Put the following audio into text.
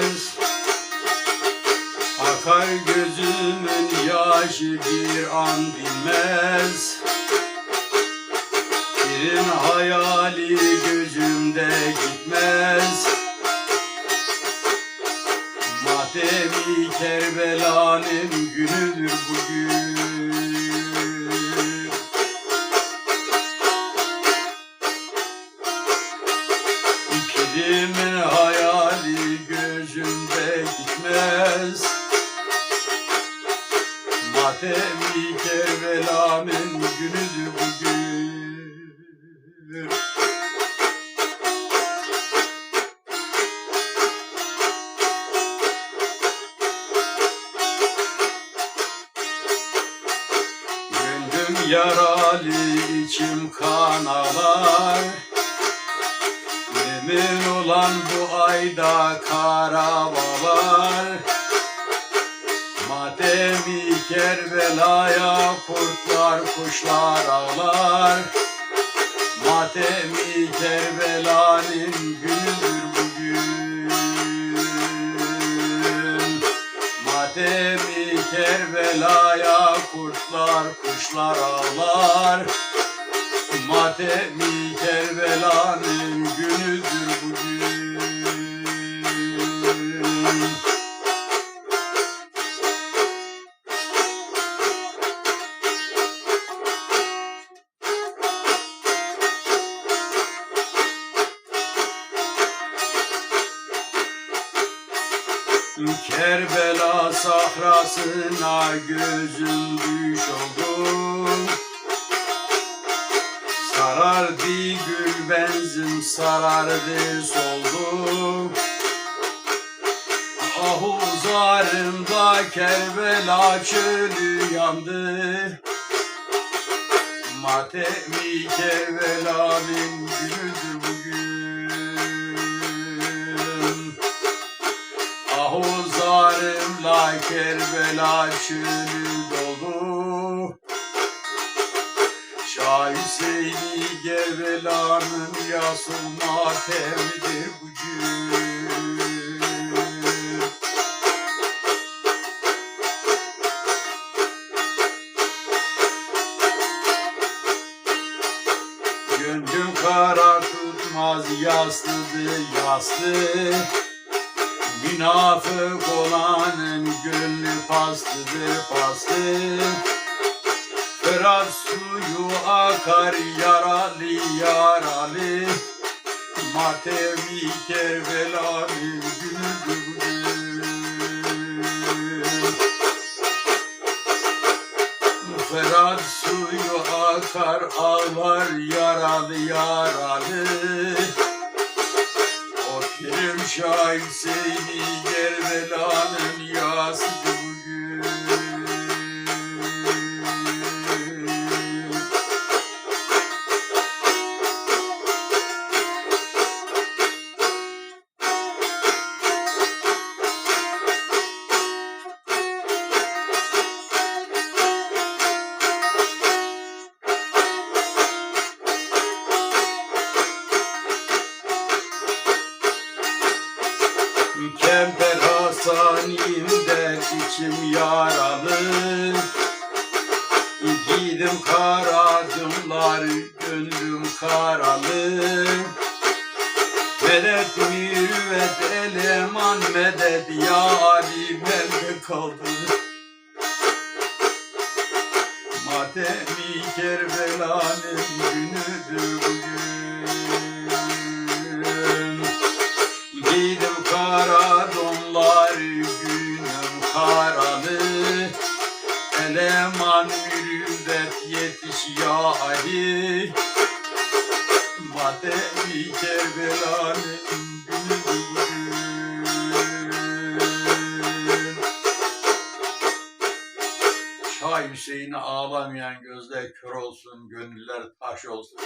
girmez Akar gözümün yaşı bir an dinmez gitmez Matemi Kerbela'nın günüdür bugün. Gönlüm yaralı içim kan ağlar. Emin olan bu ayda karabalar Matemi Kerbela'ya kurtlar kuşlar ağlar. Matemi Kerbela'nın günüdür bugün. Matemi Kerbela'ya kurtlar kuşlar ağlar. Matemi Kerbela'nın günüdür Kerbela sahrasına gözüm düş oldu Sarardı gül benzin sarardı soldu Ahuzarımda Kerbela çölü yandı Matemi Kerbela'nın günüdür Kerbela çölü dolu. Şah Hüseyin'i Kerbela'nın yasıl matemidir bugün Gönlüm kara tutmaz yaslıdır yaslı Münafık olanın gönlü paslıdır paslı Fırat suyu akar yaralı yaralı. Matemi Kerbela'nın günüdür bugün Ferhat suyu akar ağlar yaralı yaralı Şah Hüseyin'i Kerbela'nın Hasan'imden içim yaralı. Gidim karadımlar gönlüm karalı. Medet mürüvvet eleman medet Ali bende kaldı. Matemi Kerbela'nın Eleman mürüvvet yetiş ya Ali Matemi Kerbela'nın Şah Hüseyin'e ağlamayan gözler kör olsun, gönüller taş olsun.